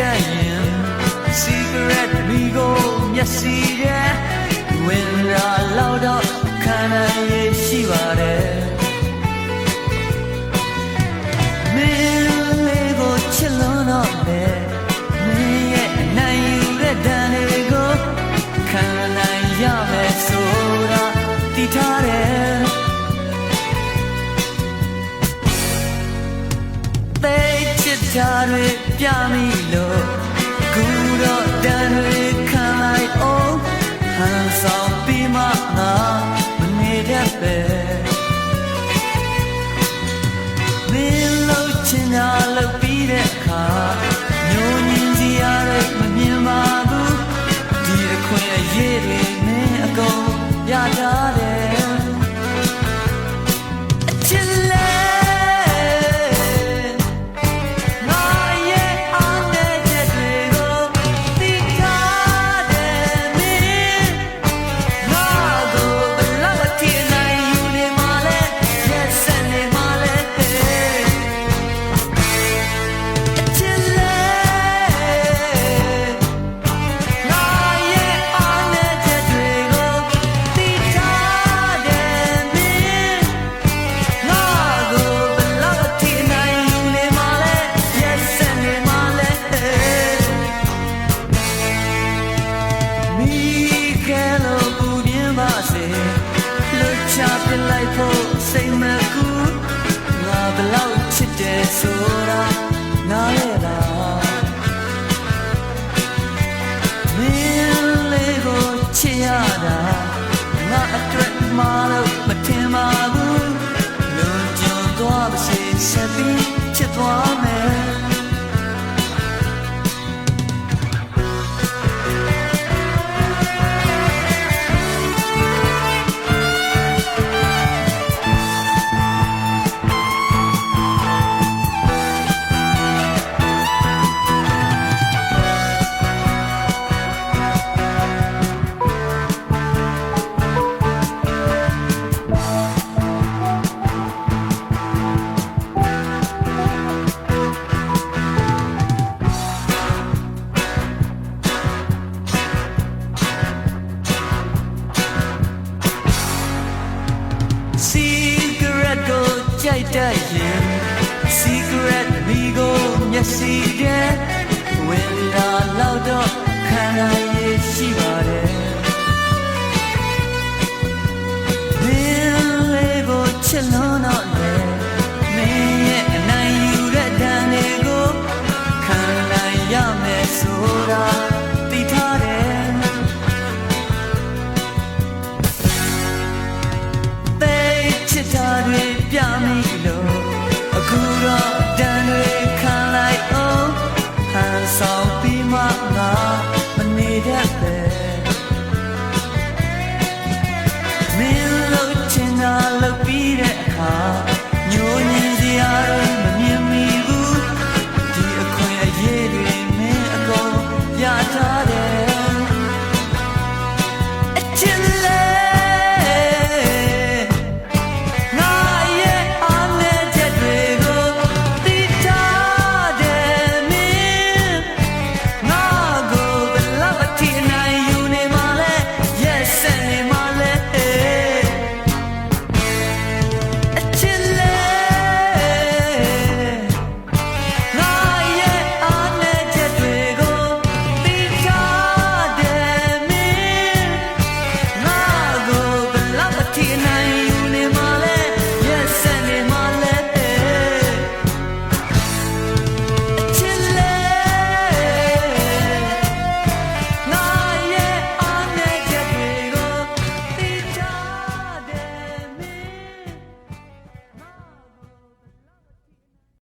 ကြိုက်တတ်ရင် cigarette မီကိုမျက်စိရဲ့ဝင်လာလောက်တော့ခံနိုင်ရရှိပါတယ်မင်းလေးကိုချစ်လို့တော့လေမင်းရဲ့အနိုင်ယူတဲ့တန်တွေကိုခံနိုင်ရမယ်ဆိုတာတည်ထားတယ် ချစ်တာတွေပြမိလို့ကူတော့တန်တွေခံလိုက်အောင်ဟန်ဆောင်ပြီးမှငါမနေတတ်ပဲမင်းလို့ချင်တာလို့ပြီးတဲ့အခါညိုညင်စီရတဲ့မမြင်ပါဘူးဒီအခွင့်အရေးတွေမင်းအကုန်ရထားတ လွတ်ချပြလိုက်ဖို့စိတ်မကူငါဘလောက်ချစ်တယ်ဆို ကိုကြိုက်တ I love